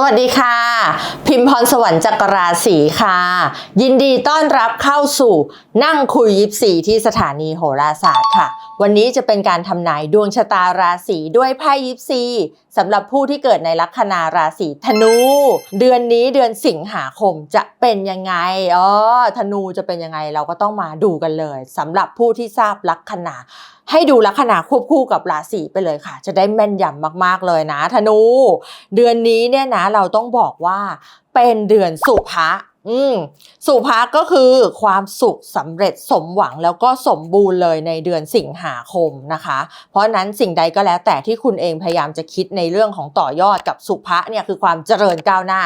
สวัสดีค่ะ พิมพรสวรรค์จักรราศีค่ะ ยินดีต้อนรับเข้าสู่นั่งคุยยิปซีที่สถานีโหราศาสตร์ค่ะ วันนี้จะเป็นการทำนายดวงชะตาราศีด้วยไพ่ยิปซี สำหรับผู้ที่เกิดในลัคนาราศีธนู เดือนนี้เดือนสิงหาคมจะเป็นยังไงอ๋อธนูจะเป็นยังไงเราก็ต้องมาดูกันเลยสำหรับผู้ที่ทราบลัคนาให้ดูลัคนาควบคู่กับราศีไปเลยค่ะ จะได้แม่นยำมาก ๆ เลยนะธนู เดือนนี้เนี่ยนะเราต้องบอกว่าเป็นเดือนสุภะ อืมสุภะก็คือความสุขสำเร็จสมหวังแล้วก็สมบูรณ์เลยในเดือนสิงหาคมนะคะ เพราะนั้นสิ่งใดก็แล้วแต่ที่คุณเองพยายามจะคิดในเรื่องของต่อยอดกับสุภะเนี่ยคือความเจริญก้าวหน้า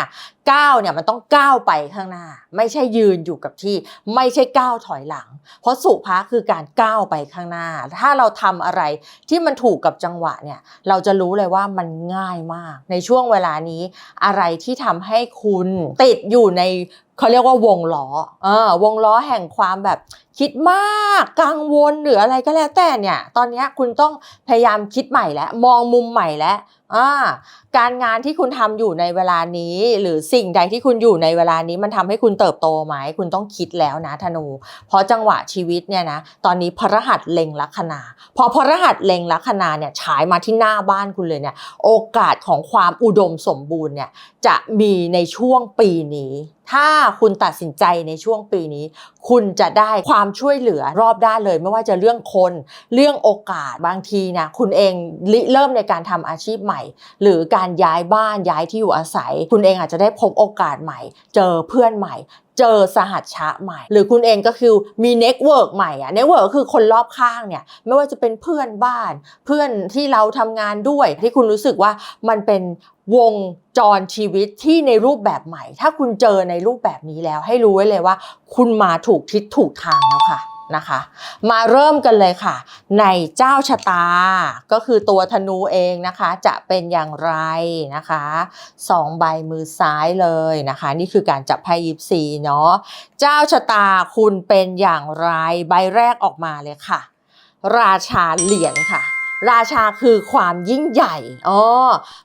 ก้าวเนี่ยมันต้องก้าวไปข้างหน้า ไม่ใช่ยืนอยู่กับที่ ไม่ใช่ก้าวถอยหลัง เพราะสุภะคือการก้าวไปข้างหน้า ถ้าเราทำอะไรที่มันถูกกับจังหวะเนี่ยเราจะรู้เลยว่ามันง่ายมาก ในช่วงเวลานี้อะไรที่ทำให้คุณติดอยู่ในเขาเรียกว่าวงล้อเออวงล้อแห่งความแบบคิดมากกังวลหรืออะไรก็แล้วแต่เนี่ย ตอนนี้คุณต้องพยายามคิดใหม่แล้ว มองมุมใหม่แล้วอ่าการงานที่คุณทำอยู่ในเวลานี้ หรือสิ่งใดที่คุณอยู่ในเวลานี้มันทำให้คุณเติบโตไหม คุณต้องคิดแล้วนะธนู เพราะจังหวะชีวิตเนี่ยนะตอนนี้พระหัสเล็งลัคนาพอพระหัสเล็งลัคนาเนี่ยฉายมาที่หน้าบ้านคุณเลยเนี่ยโอกาสของความอุดมสมบูรณ์เนี่ยจะมีในช่วงปีนี้ถ้าคุณตัดสินใจในช่วงปีนี้ คุณจะได้ความช่วยเหลือรอบด้านเลย ไม่ว่าจะเรื่องคน เรื่องโอกาสบางทีนะคุณเองเริ่มในการทำอาชีพใหม่ หรือการย้ายบ้านย้ายที่อยู่อาศัย คุณเองอาจจะได้พบโอกาสใหม่ เจอเพื่อนใหม่ เจอสหัชชะใหม่ หรือคุณเองก็คือมีเน็ตเวิร์กใหม่อะเน็ตเวิร์กคือคนรอบข้างเนี่ยไม่ว่าจะเป็นเพื่อนบ้าน เพื่อนที่เราทำงานด้วย ที่คุณรู้สึกว่ามันเป็นวงจรชีวิตที่ในรูปแบบใหม่ ถ้าคุณเจอในรูปแบบนี้แล้วให้รู้ไว้เลยว่า คุณมาถูกทิศถูกทางแล้วค่ะ นะคะ มาเริ่มกันเลยค่ะ ในเจ้าชะตา ก็คือตัวธนูเองนะคะ จะเป็นอย่างไรนะคะสองใบมือซ้ายเลยนะคะ นี่คือการจับไพ่ยิปซีเนาะเจ้าชะตาคุณเป็นอย่างไรใบแรกออกมาเลยค่ะ ราชาเหรียญค่ะราชาคือความยิ่งใหญ่อ๋อ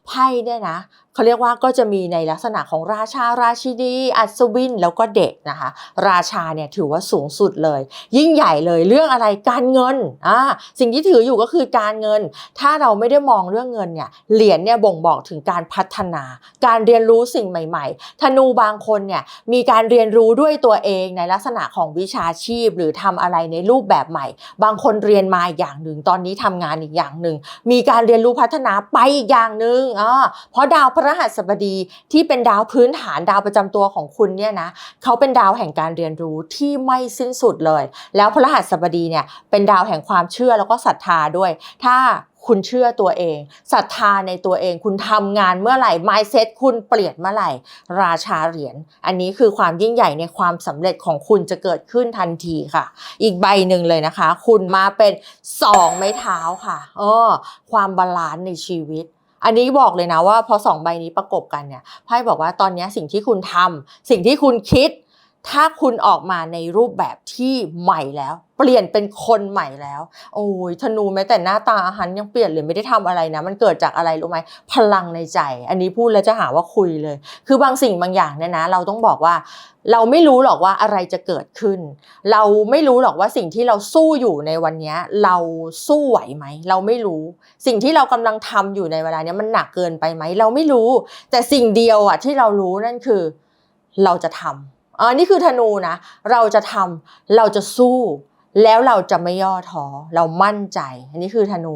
ไพ่เนี่ยนะ เขาเรียกว่าก็จะมีในลักษณะของราชาราชินีอัศวินแล้วก็เด็กนะคะ ราชาเนี่ยถือว่าสูงสุดเลย ยิ่งใหญ่เลยเรื่องอะไรการเงินอ่าสิ่งที่ถืออยู่ก็คือการเงิน ถ้าเราไม่ได้มองเรื่องเงินเนี่ยเหรียญเนี่ยบ่งบอกถึงการพัฒนา การเรียนรู้สิ่งใหม่ ๆ ธนูบางคนเนี่ยมีการเรียนรู้ด้วยตัวเองในลักษณะของวิชาชีพ หรือทำอะไรในรูปแบบใหม่ บางคนเรียนมาอย่างหนึ่งตอนนี้ทำงานอีกอย่างหนึ่งมีการเรียนรู้พัฒนาไปอีกอย่างหนึ่งอ่าเพราะดาวพระรหัสบดีที่เป็นดาวพื้นฐานดาวประจำตัวของคุณเนี่ยนะเขาเป็นดาวแห่งการเรียนรู้ที่ไม่สิ้นสุดเลย แล้วพระหัสบดีเนี่ยเป็นดาวแห่งความเชื่อแล้วก็ศรัทธาด้วย ถ้าคุณเชื่อตัวเองศรัทธาในตัวเอง คุณทำงานเมื่อไหร่ mindset คุณเปลี่ยนเมื่อไหร่ ราชาเหรียญอันนี้คือความยิ่งใหญ่ในความสำเร็จของคุณจะเกิดขึ้นทันทีค่ะ อีกใบหนึ่งเลยนะคะ คุณมาเป็นสองไม้เท้าค่ะเออความบาลานซ์ในชีวิต อันนี้บอกเลยนะว่าพอสองใบนี้ประกบกันเนี่ยไพ่บอกว่าตอนนี้สิ่งที่คุณทำสิ่งที่คุณคิด ถ้าคุณออกมาในรูปแบบที่ใหม่แล้ว เปลี่ยนเป็นคนใหม่แล้ว โอ้ยธนูแม้แต่หน้าตาอาหารยังเปลี่ยนเลยไม่ได้ทำอะไรนะ มันเกิดจากอะไรรู้ไหมพลังในใจ อันนี้พูดแล้วจะหาว่าคุยเลย คือบางสิ่งบางอย่างเนี่ยนะ เราต้องบอกว่า เราไม่รู้หรอกว่าอะไรจะเกิดขึ้น เราไม่รู้หรอกว่าสิ่งที่เราสู้อยู่ในวันนี้เราสู้ไหวไหมเราไม่รู้ สิ่งที่เรากำลังทำอยู่ในเวลาเนี้ยมันหนักเกินไปไหมเราไม่รู้ แต่สิ่งเดียวอะที่เรารู้นั่นคือ เราจะท อันนี่คือธนูนะ เราจะทำเราจะสู้ แล้วเราจะไม่ย่อท้อเรามั่นใจ อันนี้คือธนู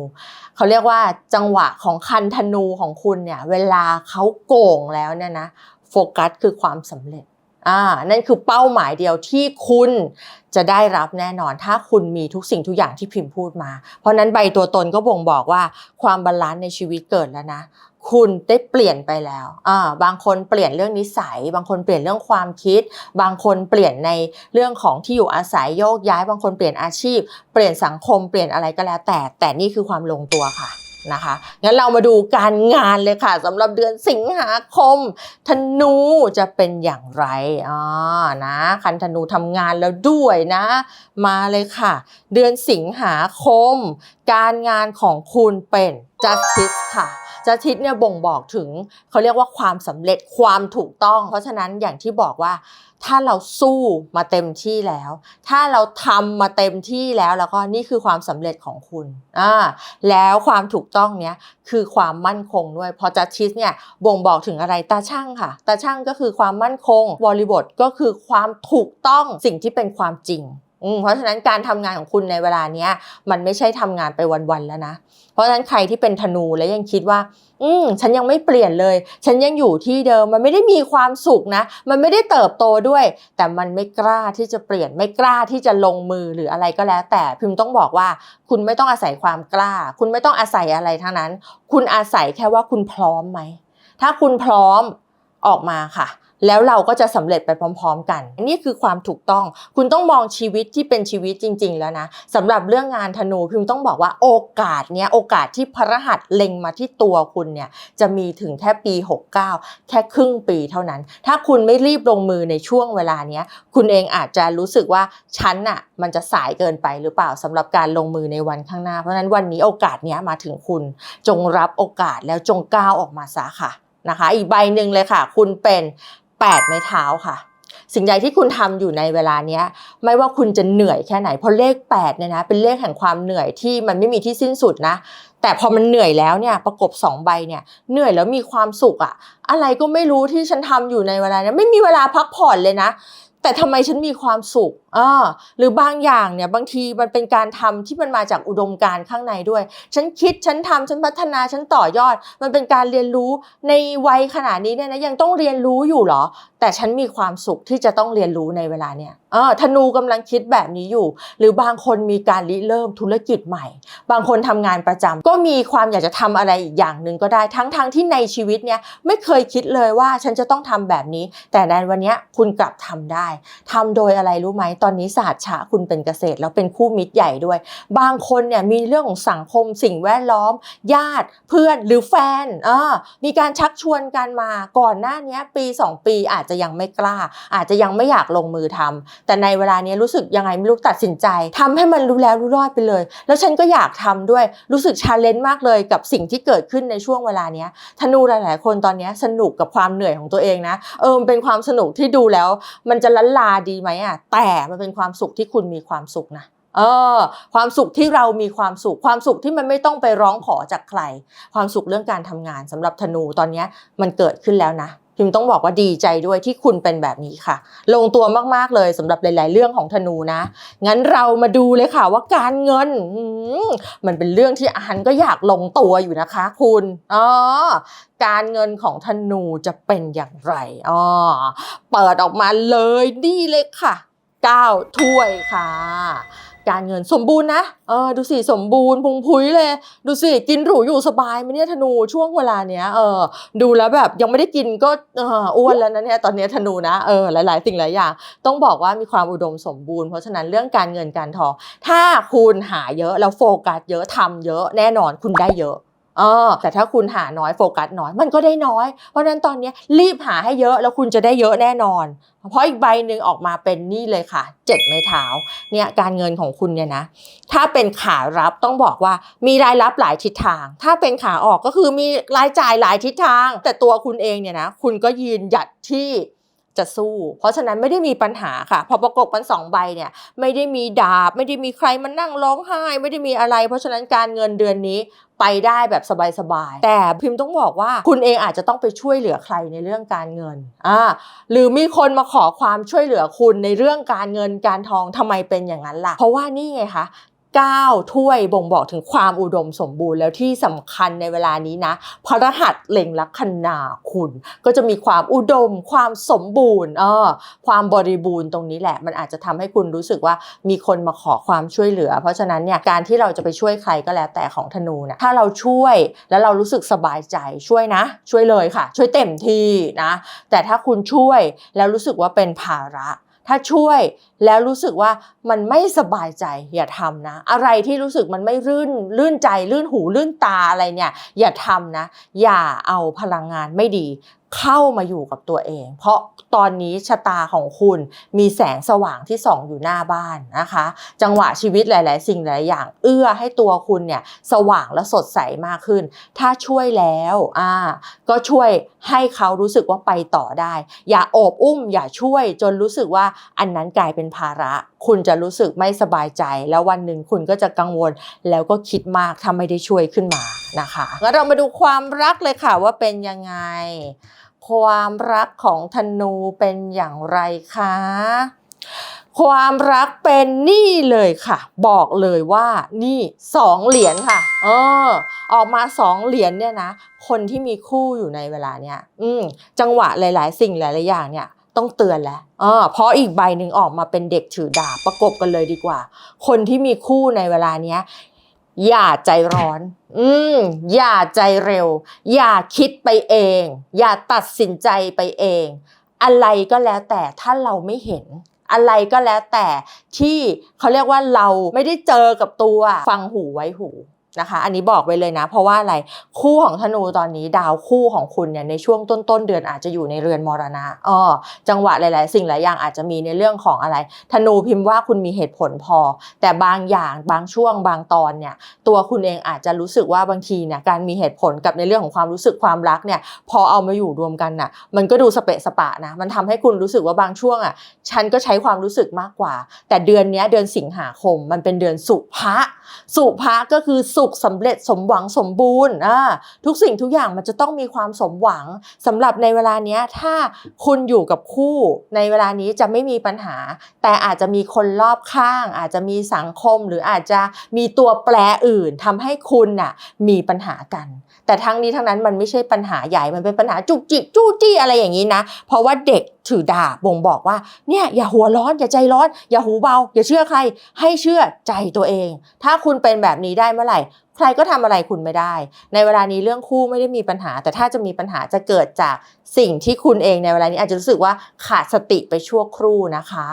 เขาเรียกว่าจังหวะของคันธนูของคุณเนี่ย เวลาเขาโก่งแล้วเนี่ยนะโฟกัสคือความสำเร็จ อ่านั่นคือเป้าหมายเดียวที่คุณจะได้รับแน่นอน ถ้าคุณมีทุกสิ่งทุกอย่างที่พิมพ์พูดมา เพราะนั้นใบตัวตนก็บ่งบอกว่าความบาลานซ์ในชีวิตเกิดแล้วนะคุณได้เปลี่ยนไปแล้วอ่าบางคนเปลี่ยนเรื่องนิสัย บางคนเปลี่ยนเรื่องความคิด บางคนเปลี่ยนในเรื่องของที่อยู่อาศัยโยกย้าย บางคนเปลี่ยนอาชีพ เปลี่ยนสังคม เปลี่ยนอะไรก็แล้วแต่ แต่นี่คือความลงตัวค่ะ นะคะงั้นเรามาดูการงานเลยค่ะสำหรับเดือนสิงหาคม ธนูจะเป็นอย่างไรอ๋อนะคันธนูทำงานแล้วด้วยนะ มาเลยค่ะ เดือนสิงหาคม การงานของคุณเป็น justice ค่ะ จัทิศเนี่ยบ่งบอกถึงเขาเรียกว่าความสำเร็จความถูกต้อง เพราะฉะนั้นอย่างที่บอกว่า ถ้าเราสู้มาเต็มที่แล้ว ถ้าเราทำมาเต็มที่แล้วแล้วก็นี่คือความสำเร็จของคุณอ่าแล้วความถูกต้องเนี้ยคือความมั่นคงด้วยพอจัทิศเนี่ยบ่งบอกถึงอะไรตาช่างค่ะตาช่างก็คือความมั่นคงบริบทก็คือความถูกต้องสิ่งที่เป็นความจริง เพราะฉะนั้นการทำงานของคุณในเวลาเนี้ย มันไม่ใช่ทำงานไปวันๆแล้วนะ เพราะฉะนั้นใครที่เป็นธนูและยังคิดว่า อืมฉันยังไม่เปลี่ยนเลย ฉันยังอยู่ที่เดิมมันไม่ได้มีความสุขนะ มันไม่ได้เติบโตด้วย แต่มันไม่กล้าที่จะเปลี่ยนไม่กล้าที่จะลงมือหรืออะไรก็แล้ว แต่พิมพ์ต้องบอกว่า คุณไม่ต้องอาศัยความกล้า คุณไม่ต้องอาศัยอะไรทั้งนั้น คุณอาศัยแค่ว่าคุณพร้อมไหมถ้าคุณพร้อมออกมาค่ะ แล้วเราก็จะสำเร็จไปพร้อม ๆ กัน นี่คือความถูกต้อง คุณต้องมองชีวิตที่เป็นชีวิตจริง ๆ แล้วนะสำหรับเรื่องงานธนูพิมพ์ต้องบอกว่าโอกาสเนี้ยโอกาสที่พระหัสเล็งมาที่ตัวคุณเนี่ยจะมีถึงแค่ปี 69 แค่ครึ่งปีเท่านั้น ถ้าคุณไม่รีบลงมือในช่วงเวลาเนี้ยคุณเองอาจจะรู้สึกว่าฉันน่ะมันจะสายเกินไปหรือเปล่าสำหรับการลงมือในวันข้างหน้า เพราะฉะนั้นวันนี้โอกาสเนี้ยมาถึงคุณ จงรับโอกาสแล้วจงก้าวออกมาซะค่ะนะคะ อีกใบหนึ่งเลยค่ะ คุณเป็น แปดไม้เท้าค่ะ สิ่งใดที่คุณทำอยู่ในเวลาเนี้ย ไม่ว่าคุณจะเหนื่อยแค่ไหนเพราะเลข8เนี่ยนะเป็นเลขแห่งความเหนื่อยที่มันไม่มีที่สิ้นสุดนะ แต่พอมันเหนื่อยแล้วเนี่ยประกบสองใบเนี่ยเหนื่อยแล้วมีความสุขอะอะไรก็ไม่รู้ที่ฉันทำอยู่ในเวลานี้ไม่มีเวลาพักผ่อนเลยนะ แต่ทำไมฉันมีความสุขอ่าหรือบางอย่างเนี่ยบางทีมันเป็นการทำที่มันมาจากอุดมการณ์ข้างในด้วย ฉันคิดฉันทำฉันพัฒนาฉันต่อยอด มันเป็นการเรียนรู้ในวัยขนาดนี้เนี่ยนะยังต้องเรียนรู้อยู่เหรอ แต่ฉันมีความสุขที่จะต้องเรียนรู้ในเวลาเนี่ยเออธนูกำลังคิดแบบนี้อยู่ หรือบางคนมีการริเริ่มธุรกิจใหม่ บางคนทำงานประจำก็มีความอยากจะทำอะไรอีกอย่างหนึ่งก็ได้ทั้งๆทที่ในชีวิตเนี่ยไม่เคยคิดเลยว่าฉันจะต้องทำแบบนี้ แต่ในวันนี้คุณกลับทำได้ทำโดยอะไรรู้ไหมตอนนี้ศาสตร์ฉะคุณเป็นเกษตร แล้วเป็นคู่มิตรใหญ่ด้วย บางคนเนี่ยมีเรื่องของสังคมสิ่งแวดล้อม ญาติเพื่อนหรือแฟนอ่ามีการชักชวนกันมาก่อนหน้านี้ปี 2 ปีอาจจะจะยังไม่กล้า อาจจะยังไม่อยากลงมือทำแต่ในเวลานี้รู้สึกยังไงไม่รู้ตัดสินใจทำให้มันรู้แล้วรู้รอดไปเลย แล้วฉันก็อยากทำด้วยรู้สึกชาเลนจ์มากเลยกับสิ่งที่เกิดขึ้นในช่วงเวลานี้ธนูหลาย ๆ คนตอนนี้สนุกกับความเหนื่อยของตัวเองนะเออมันเป็นความสนุกที่ดูแล้ว มันจะลันลาดีไหมอะแต่มันเป็นความสุขที่คุณมีความสุขนะเออความสุขที่เรามีความสุข ความสุขที่มันไม่ต้องไปร้องขอจากใคร ความสุขเรื่องการทำงานสำหรับธนูตอนนี้มันเกิดขึ้นแล้วนะ พิมต้องบอกว่าดีใจด้วยที่คุณเป็นแบบนี้ค่ะ ลงตัวมากๆเลยสำหรับหลาย ๆ เรื่องของธนูนะ งั้นเรามาดูเลยค่ะว่าการเงินมมันเป็นเรื่องที่อันก็อยากลงตัวอยู่นะคะ คุณอ๋อการเงินของธนูจะเป็นอย่างไรอ๋อเปิดออกมาเลยนี่เลยค่ะ9ถ้วยค่ะ การเงินสมบูรณ์นะ เออดูสิสมบูรณ์พุงพุ้ยเลย ดูสิกินหรูอยู่สบายไหมเนี่ยธนูช่วงเวลาเนี้ยเออดูแล้วแบบยังไม่ได้กินก็เอออ้วนแล้วนะเนี่ยตอนเนี้ยธนูนะเออหลาย ๆ สิ่งหลายอย่าง ต้องบอกว่ามีความอุดมสมบูรณ์เพราะฉะนั้นเรื่องการเงินการทอง ถ้าคุณหาเยอะแล้วโฟกัสเยอะทำเยอะแน่นอนคุณได้เยอะ เออ แต่ถ้าคุณหาน้อยโฟกัสน้อยมันก็ได้น้อย เพราะฉะนั้นตอนนี้รีบหาให้เยอะแล้วคุณจะได้เยอะแน่นอน เพราะอีกใบหนึ่งออกมาเป็นนี่เลยค่ะเจ็ดไม้เท้าเนี่ยการเงินของคุณเนี่ยนะถ้าเป็นขารับต้องบอกว่ามีรายรับหลายทิศทาง ถ้าเป็นขาออกก็คือมีรายจ่ายหลายทิศทาง แต่ตัวคุณเองเนี่ยนะคุณก็ยืนหยัดที่จะสู้ เพราะฉะนั้นไม่ได้มีปัญหาค่ะ พอประกบกันสองใบเนี่ยไม่ได้มีดาบ ไม่ได้มีใครมานั่งร้องไห้ ไม่ได้มีอะไร เพราะฉะนั้นการเงินเดือนนี้ ไปได้แบบสบายๆ แต่พิมพ์ต้องบอกว่าคุณเองอาจจะต้องไปช่วยเหลือใครในเรื่องการเงินอ่าหรือมีคนมาขอความช่วยเหลือคุณในเรื่องการเงินการทองทำไมเป็นอย่างนั้นล่ะ เพราะว่านี่ไงคะ 9 ถ้วยบ่งบอกถึงความอุดมสมบูรณ์แล้วที่สำคัญในเวลานี้นะพระรหัสเล็งลัคนาคุณ ก็จะมีความอุดม ความสมบูรณ์เออความบริบูรณ์ตรงนี้แหละ มันอาจจะทำให้คุณรู้สึกว่ามีคนมาขอความช่วยเหลือ เพราะฉะนั้นเนี่ยการที่เราจะไปช่วยใครก็แล้วแต่ของธนูนะถ้าเราช่วยแล้วเรารู้สึกสบายใจช่วยนะ ช่วยเลยค่ะ ช่วยเต็มที่นะแต่ถ้าคุณช่วยแล้วรู้สึกว่าเป็นภาระ ถ้าช่วยแล้วรู้สึกว่ามันไม่สบายใจอย่าทำนะ อะไรที่รู้สึกมันไม่รื่นลื่นใจลื่นหูลื่นตาอะไรเนี่ย อย่าทำนะ อย่าเอาพลังงานไม่ดี เข้ามาอยู่กับตัวเอง เพราะตอนนี้ชะตาของคุณมีแสงสว่างที่ส่องอยู่หน้าบ้านนะคะ จังหวะชีวิตหลาย ๆ สิ่งหลายอย่าง เอื้อให้ตัวคุณเนี่ยสว่างและสดใสมากขึ้น ถ้าช่วยแล้วอ่าก็ช่วยให้เขารู้สึกว่าไปต่อได้ อย่าโอบอุ้ม อย่าช่วยจนรู้สึกว่าอันนั้นกลายเป็นภาระ คุณจะรู้สึกไม่สบายใจ แล้ววันหนึ่งคุณก็จะกังวล แล้วก็คิดมากถ้าไม่ได้ช่วยขึ้นมา นะคะงั้นเรามาดูความรักเลยค่ะว่าเป็นยังไง ความรักของธนูเป็นอย่างไรคะความรักเป็นนี่เลยค่ะ บอกเลยว่านี่สองเหรียญค่ะ เออ ออกมาสองเหรียญเนี่ยนะ คนที่มีคู่อยู่ในเวลาเนี้ยอืมจังหวะหลาย ๆ สิ่งหลาย ๆ อย่างเนี่ยต้องเตือนแล้วเออเพราะอีกใบหนึ่งออกมาเป็นเด็กถือดาบประกบกันเลยดีกว่า คนที่มีคู่ในเวลาเนี้ย อย่าใจร้อน อืม อย่าใจเร็ว อย่าคิดไปเอง อย่าตัดสินใจไปเอง อะไรก็แล้วแต่ถ้าเราไม่เห็น อะไรก็แล้วแต่ที่เขาเรียกว่าเราไม่ได้เจอกับตัว ฟังหูไว้หู นะคะ อันนี้บอกไว้เลยนะ เพราะว่าอะไรคู่ของธนูตอนนี้ดาวคู่ของคุณเนี่ยในช่วงต้นต้นๆเดือนอาจจะอยู่ในเรือนมรณะอ้อจังหวะหลาย ๆ สิ่งหลายอย่างอาจจะมีในเรื่องของอะไร ธนูพิมพ์ว่าคุณมีเหตุผลพอ แต่บางอย่างบางช่วงบางตอนเนี่ยตัวคุณเองอาจจะรู้สึกว่าบางทีเนี่ยการมีเหตุผลกับในเรื่องของความรู้สึกความรักเนี่ยพอเอามาอยู่รวมกันน่ะมันก็ดูสเปะสปะนะมันทำให้คุณรู้สึกว่าบางช่วงอะฉันก็ใช้ความรู้สึกมากกว่า แต่เดือนนี้เดือนสิงหาคมมันเป็นเดือนสุภะสุภะก็คือสุุขสำเร็จสมหวังสมบูรณ์อ่าทุกสิ่งทุกอย่างมันจะต้องมีความสมหวังสำหรับในเวลาเนี้ยถ้าคุณอยู่กับคู่ในเวลานี้จะไม่มีปัญหา แต่อาจจะมีคนรอบข้าง อาจจะมีสังคมหรืออาจจะมีตัวแปรอื่นทำให้คุณน่ะมีปัญหากัน แต่ทั้งนี้ทั้งนั้นมันไม่ใช่ปัญหาใหญ่มันเป็นปัญหาจุกจิกจู้จี้อะไรอย่างนี้นะ เพราะว่าเด็กถือดาบบ่งบอกว่าเนี่ยอย่าหัวร้อนอย่าใจร้อน อย่าหูเบา อย่าเชื่อใคร ให้เชื่อใจตัวเอง ถ้าคุณเป็นแบบนี้ได้เมื่อไหร่ ใครก็ทำอะไรคุณไม่ได้ ในเวลานี้เรื่องคู่ไม่ได้มีปัญหา แต่ถ้าจะมีปัญหาจะเกิดจากสิ่งที่คุณเองในเวลานี้อาจจะรู้สึกว่าขาดสติไปชั่วครู่นะคะ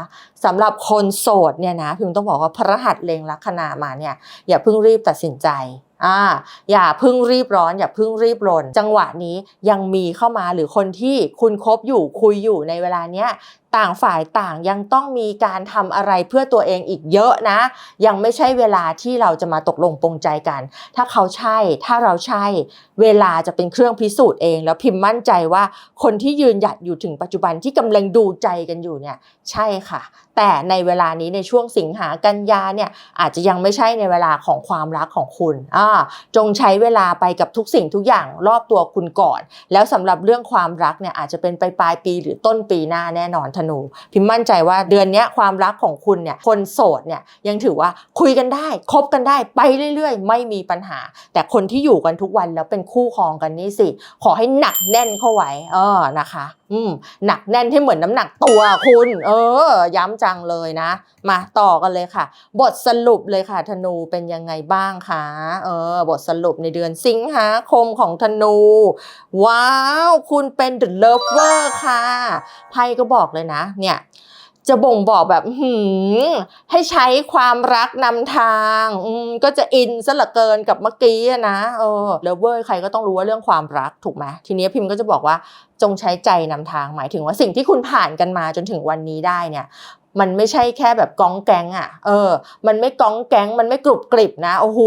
สำหรับคนโสดเนี่ยนะพิมต้องบอกว่าพระหัสเลงลัคนามาเนี่ยอย่าเพิ่งรีบตัดสินใจ อ่าอย่าเพิ่งรีบร้อนอย่าเพิ่งรีบรน จังหวะนี้ยังมีเข้ามาหรือคนที่คุณคบอยู่คุยอยู่ในเวลาเนี้ยต่างฝ่ายต่างยังต้องมีการทำอะไรเพื่อตัวเองอีกเยอะนะ ยังไม่ใช่เวลาที่เราจะมาตกลงปรงใจกัน ถ้าเขาใช่ถ้าเราใช่ เวลาจะเป็นเครื่องพิสูจน์เอง แล้วพิมพ์มั่นใจว่าคนที่ยืนหยัดอยู่ถึงปัจจุบันที่กำลังดูใจกันอยู่เนี่ยใช่ค่ะ แต่ในเวลานี้ในช่วงสิงหากันยาเนี่ยอาจจะยังไม่ใช่ในเวลาของความรักของคุณอ่าจงใช้เวลาไปกับทุกสิ่งทุกอย่างรอบตัวคุณก่อน แล้วสำหรับเรื่องความรักเนี่ยอาจจะเป็นไปลายปีหรือต้นปีหน้าแน่นอนธนู พิมมั่นใจว่าเดือนนี้ความรักของคุณเนี่ยคนโสดเนี่ยยังถือว่าคุยกันได้คบกันได้ไปเรื่อย ๆ ไม่มีปัญหา แต่คนที่อยู่กันทุกวันแล้วเป็นคู่ครองกันนี่สิ ขอให้หนักแน่นเข้าไว้เออนะคะ หนักแน่นให้เหมือนน้ำหนักตัวคุณ เออ ย้ำจังเลยนะ มาต่อกันเลยค่ะ บทสรุปเลยค่ะ ธนูเป็นยังไงบ้างคะเออ บทสรุปในเดือนสิงหาคมของธนู ว้าว คุณเป็น the lover ค่ะไพ่ก็บอกเลยนะ เนี่ย จะบ่งบอกแบบหืมให้ใช้ความรักนำทางก็จะอินซะเหลือเกินกับเมื่อกี้นะเออเลเวอร์ใครก็ต้องรู้ว่าเรื่องความรักถูกไหมทีนี้พิมพ์ก็จะบอกว่าจงใช้ใจนำทางหมายถึงว่าสิ่งที่คุณผ่านกันมาจนถึงวันนี้ได้เนี่ย มันไม่ใช่แค่แบบก้องแก๊งอะ เออ มันไม่ก้องแก๊งมันไม่กรุบกริบนะ โอ้โห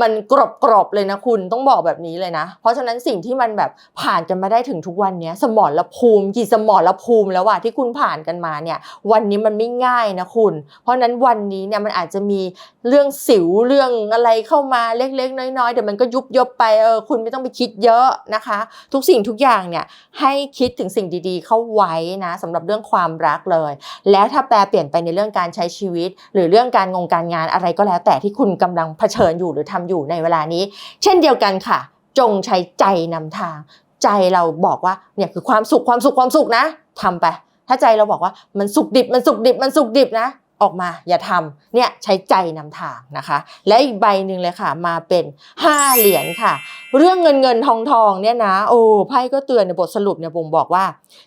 มันกรอบกรอบเลยนะคุณ ต้องบอกแบบนี้เลยนะ เพราะฉะนั้นสิ่งที่มันแบบผ่านกันมาได้ถึงทุกวันนี้สมรภูมิกี่สมรภูมิแล้วอะที่คุณผ่านกันมาเนี่ย วันนี้มันไม่ง่ายนะคุณ เพราะฉะนั้นวันนี้เนี่ยมันอาจจะมีเรื่องสิวเรื่องอะไรเข้ามาเล็กๆ น้อยๆเดี๋ยวมันก็ยุบยบไปเออคุณไม่ต้องไปคิดเยอะนะคะ ทุกสิ่งทุกอย่างเนี่ยให้คิดถึงสิ่งดีๆ เข้าไว้นะสำหรับเรื่องความรักเลย แล้วถ้าแปลเปลี่ยนไปในเรื่องการใช้ชีวิต หรือเรื่องการงงการงานอะไรก็แล้ว แต่ที่คุณกำลังเผชิญอยู่หรือทำอยู่ในเวลานี้ เช่นเดียวกันค่ะ จงใช้ใจนำทาง ใจเราบอกว่าเนี่ยคือความสุขความสุขความสุขนะทำไป ถ้าใจเราบอกว่ามันสุขดิบมันสุขดิบมันสุขดิบนะ ออกมาอย่าทำเนี่ยใช้ใจนำทางนะคะ และอีกใบหนึ่งเลยค่ะ มาเป็น5เหรียญค่ะ เรื่องเงินเงินทองทองเนี่ยนะโอ้ไพ่ก็เตือนในบทสรุปเนี่ยบ่งบอกว่า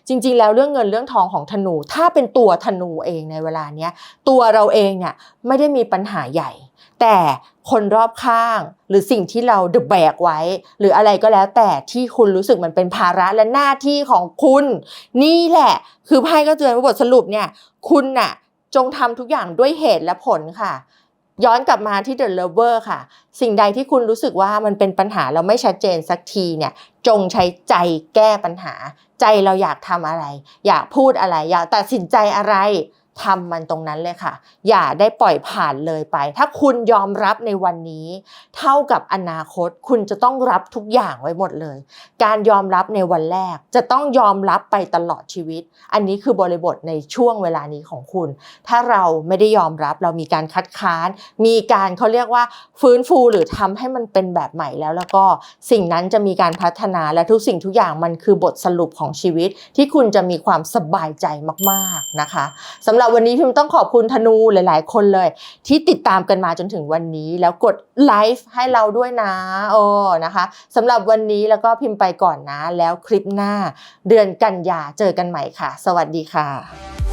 จริง ๆ แล้วเรื่องเงินเรื่องทองของธนู ถ้าเป็นตัวธนูเองในเวลาเนี้ยตัวเราเองเนี่ยไม่ได้มีปัญหาใหญ่ แต่คนรอบข้างหรือสิ่งที่เราดบแบกไว้ หรืออะไรก็แล้วแต่ที่คุณรู้สึกมันเป็นภาระและหน้าที่ของคุณ นี่แหละ คือไพ่ก็เตือนว่าบทสรุปเนี่ย คุณน่ะ จงทำทุกอย่างด้วยเหตุและผลค่ะ ย้อนกลับมาที่ The Lover ค่ะ สิ่งใดที่คุณรู้สึกว่ามันเป็นปัญหาเราไม่ชัดเจนสักทีเนี่ย จงใช้ใจแก้ปัญหา ใจเราอยากทำอะไร อยากพูดอะไร อยากตัดสินใจอะไร ทำมันตรงนั้นเลยค่ะ อย่าได้ปล่อยผ่านเลยไป ถ้าคุณยอมรับในวันนี้ เท่ากับอนาคต คุณจะต้องรับทุกอย่างไว้หมดเลย การยอมรับในวันแรก จะต้องยอมรับไปตลอดชีวิต อันนี้คือบริบทในช่วงเวลานี้ของคุณ ถ้าเราไม่ได้ยอมรับเรามีการคัดค้าน มีการเขาเรียกว่าฟื้นฟูหรือทำให้มันเป็นแบบใหม่แล้ว แล้วก็สิ่งนั้นจะมีการพัฒนาและทุกสิ่งทุกอย่างมันคือบทสรุปของชีวิต ที่คุณจะมีความสบายใจมาก ๆนะคะสำหรับวันนี้พิมต้องขอบคุณธนูหลาย ๆ คนเลย ที่ติดตามกันมาจนถึงวันนี้แล้วกดไลฟ์ให้เราด้วยนะโอ้นะคะสำหรับวันนี้แล้วก็พิมพ์ไปก่อนนะ แล้วคลิปหน้า เดือนกันยาเจอกันใหม่ค่ะ สวัสดีค่ะ